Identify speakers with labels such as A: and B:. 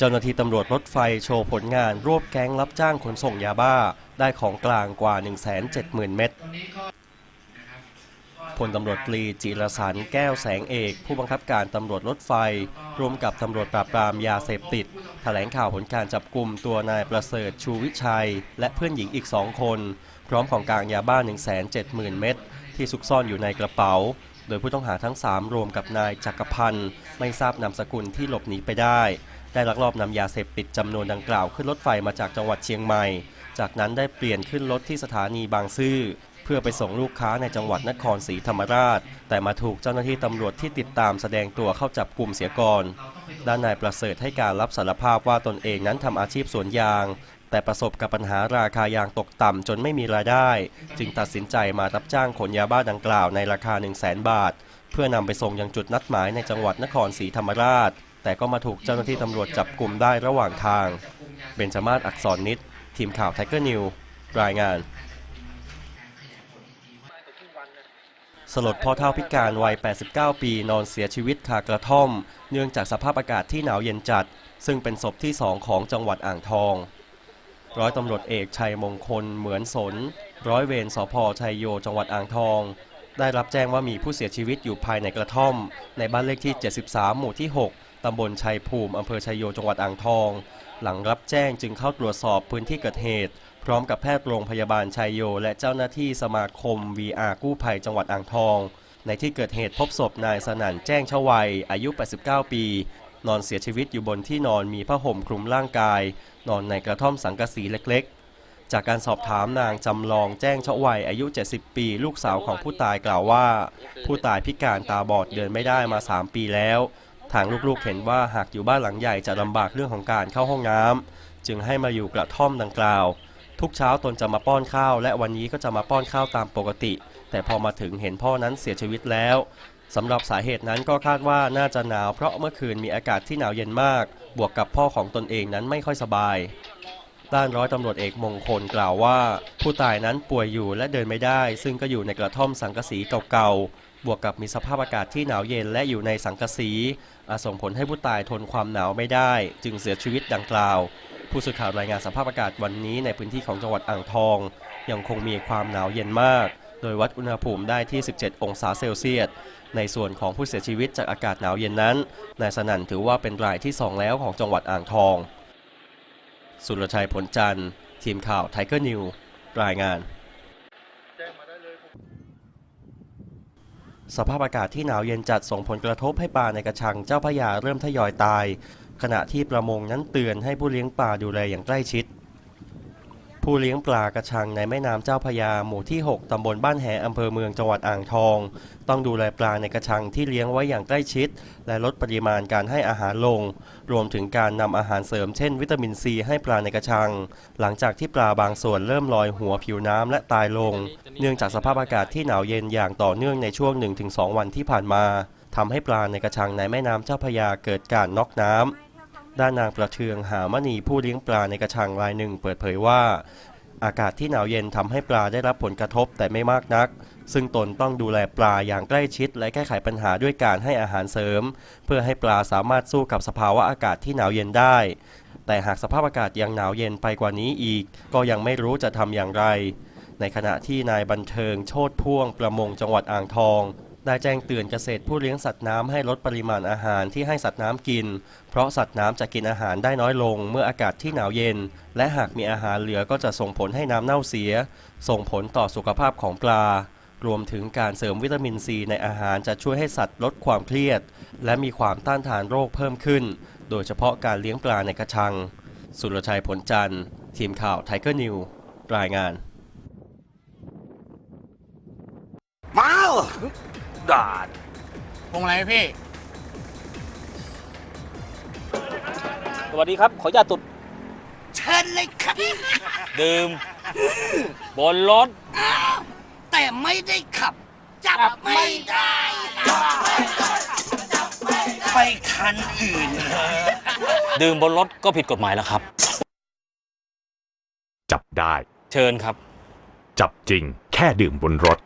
A: จ้าหน้าที่ตำรวจรถไฟโชว์ผลงานรวบแก๊งรับจ้างขนส่งยาบ้า ได้ของกลางกว่า 170,000 เม็ดพลตำรวจตรีจิรสันแก้วแสงเอก ผู้บังคับการตำรวจรถไฟร่วมกับตำรวจปราบปรามยาเสพติด แถลงข่าวผลการจับกลุ่มตัวนายประเสริฐชูวิชัย และเพื่อนหญิงอีกสองคน พร้อมของกลางยาบ้า 170,000 เม็ดที่ซุกซ่อนอยู่ในกระเป๋า โดยผู้ต้องหาทั้ง 3 รวมกับนายจักรพันธ์ไม่ทราบนามสกุลที่หลบหนีไปได้ ได้ลักลอบนำยาเสพติดจำนวนดังกล่าวขึ้นรถไฟมาจากจังหวัดเชียงใหม่ จากนั้นได้เปลี่ยนขึ้นรถที่สถานีบางซื่อเพื่อไปส่งลูกค้าในจังหวัดนครศรีธรรมราช แต่มาถูกเจ้าหน้าที่ตำรวจที่ติดตามแสดงตัวเข้าจับกลุ่มเสียก่อน ด้านนายประเสริฐให้การรับสารภาพว่าตนเองนั้นทำอาชีพสวนยาง แต่ประสบกับปัญหาราคายางตกต่ำจนไม่มีรายได้ จึงตัดสินใจมารับจ้างขนยาบ้าดังกล่าวในราคา 1 0 0 0 0แบาท เพื่อนำไปส่งยังจุดนัดหมายในจังหวัดนครศรีธรรมราช แต่ก็มาถูกเจ้าหน้าที่ตำรวจจับกลุ่มได้ระหว่างทาง เบญจมาศอักษรนิดทีมข่าวไทเกอร์นิวรายงาน สลดพ่อเท่าพิการวัย 89 ปีนอนเสียชีวิตคากระท่อม เนื่องจากสภาพอากาศที่หนาวเย็นจัด ซึ่งเป็นศพที่สองของจังหวัดอ่างทอง ร้อยตำรวจเอกชัยมงคลเหมือนสน ร้อยเวรสพชัยโยจังหวัดอ่างทองได้รับแจ้งว่ามีผู้เสียชีวิตอยู่ภายในกระท่อม ในบ้านเลขที่ 73 หมู่ที่ 6 ตำบลชัยภูมิอำเภอชัยโยจังหวัดอ่างทอง หลังรับแจ้งจึงเข้าตรวจสอบพื้นที่เกิดเหตุ พร้อมกับแพทย์โรงพยาบาลชัยโย และเจ้าหน้าที่สมาคม VR กู้ภัยจังหวัดอ่างทอง ในที่เกิดเหตุพบศพนายสนั่นแจ้งชวัย อายุ 89 ปี นอนเสียชีวิตอยู่บนที่นอนมีผ้าห่มคลุมร่างกาย นอนในกระท่อมสังกะสีเล็กๆ จากการสอบถามนางจำลองแจ้งชวัยอายุ 70 ปี ลูกสาวของผู้ตายกล่าวว่า ผู้ตายพิการตาบอดเดินไม่ได้มา 3 ปีแล้ว ทางลูกๆเห็นว่าหากอยู่บ้านหลังใหญ่จะลำบากเรื่องของการเข้าห้องน้ำจึงให้มาอยู่กระท่อมดังกล่าว ทุกเช้าตนจะมาป้อนข้าว และวันนี้ก็จะมาป้อนข้าวตามปกติ แต่พอมาถึงเห็นพ่อนั้นเสียชีวิตแล้วสำหรับสาเหตุนั้นก็คาดว่าน่าจะหนาวเพราะเมื่อคืนมีอากาศที่หนาวเย็นมาก บวกกับพ่อของตนเองนั้นไม่ค่อยสบาย ด้านร้อยตำรวจเอกมงคลกล่าวว่า ผู้ตายนั้นป่วยอยู่และเดินไม่ได้ ซึ่งก็อยู่ในกระท่อมสังกะสีเก่าๆบวกกับมีสภาพอากาศที่หนาวเย็นและอยู่ในสังกะสีอาจส่งผลให้ผู้ตายทนความหนาวไม่ได้ จึงเสียชีวิตดังกล่าว ผู้สื่อข่าวรายงานสภาพอากาศวันนี้ในพื้นที่ของจังหวัดอ่างทอง ยังคงมีความหนาวเย็นมาก โดยวัดอุณหภูมิได้ที่ 17 องศาเซลเซียสในส่วนของผู้เสียชีวิตจากอากาศหนาวเย็นนั้นนายสนั่นถือว่าเป็นรายที่ 2 แล้วของจังหวัดอ่างทอง สุรชัยผลจันทร์ ทีมข่าวไทเกอร์นิวรายงาน สภาพอากาศที่หนาวเย็นจัดส่งผลกระทบให้ปลาในกระชังเจ้าพระยาเริ่มทยอยตาย ขณะที่ประมงนั้นเตือนให้ผู้เลี้ยงปลาดูแลอย่างใกล้ชิด ผู้เลี้ยงปลากระชังในแม่น้ำเจ้าพยาหมู่ที่ 6 ตำบลบ้านแหอำเภอเมืองจังหวัดอ่างทอง ต้องดูแลปลาในกระชังที่เลี้ยงไว้อย่างใกล้ชิด และลดปริมาณการให้อาหารลง รวมถึงการนำอาหารเสริมเช่นวิตามินซีให้ปลาในกระชัง หลังจากที่ปลาบางส่วนเริ่มลอยหัวผิวน้ำและตายลง เนื่องจากสภาพอากาศที่หนาวเย็นอย่างต่อเนื่องในช่วง 1-2 วันที่ผ่านมาทำให้ปลาในกระชังในแม่น้ำเจ้าพยาเกิดการน็อกน้ำ ด้านนางประเทืองหามณีผู้เลี้ยงปลาในกระชังรายหนึ่งเปิดเผยว่า อากาศที่หนาวเย็นทำให้ปลาได้รับผลกระทบแต่ไม่มากนัก ซึ่งตนต้องดูแลปลาอย่างใกล้ชิด และแก้ไขปัญหาด้วยการให้อาหารเสริม เพื่อให้ปลาสามารถสู้กับสภาวะอากาศที่หนาวเย็นได้ แต่หากสภาพอากาศยังหนาวเย็นไปกว่านี้อีก ก็ยังไม่รู้จะทำอย่างไร ในขณะที่นายบันเทิงโชตพ่วงประมงจังหวัดอ่างทอง ได้แจ้งเตือนเกษตรผู้เลี้ยงสัตว์น้ำให้ลดปริมาณอาหารที่ให้สัตว์น้ำกิน เพราะสัตว์น้ำจะกินอาหารได้น้อยลงเมื่ออากาศที่หนาวเย็น และหากมีอาหารเหลือก็จะส่งผลให้น้ำเน่าเสีย ส่งผลต่อสุขภาพของปลา รวมถึงการเสริมวิตามินซีในอาหารจะช่วยให้สัตว์ลดความเครียด และมีความต้านทานโรคเพิ่มขึ้น โดยเฉพาะการเลี้ยงปลาในกระชัง สุรชัยผลจันทร์ ทีมข่าวไทเกอร์นิวรายงาน
B: มา ดาด
C: พงอะไรพี่
D: สวัสดีครับ ขออนุญาตตุด
B: เชิญเลยครับ
D: ดื่ม บนรถ
B: แต่ไม่ได้ขับ จับไม่ได้ ไปคันอื่น
D: ดื่มบนรถก็ผิดกฎหมายแล้วครับ
E: จับได้
D: เชิญครับ
E: จับจริง แค่ดื่มบนรถ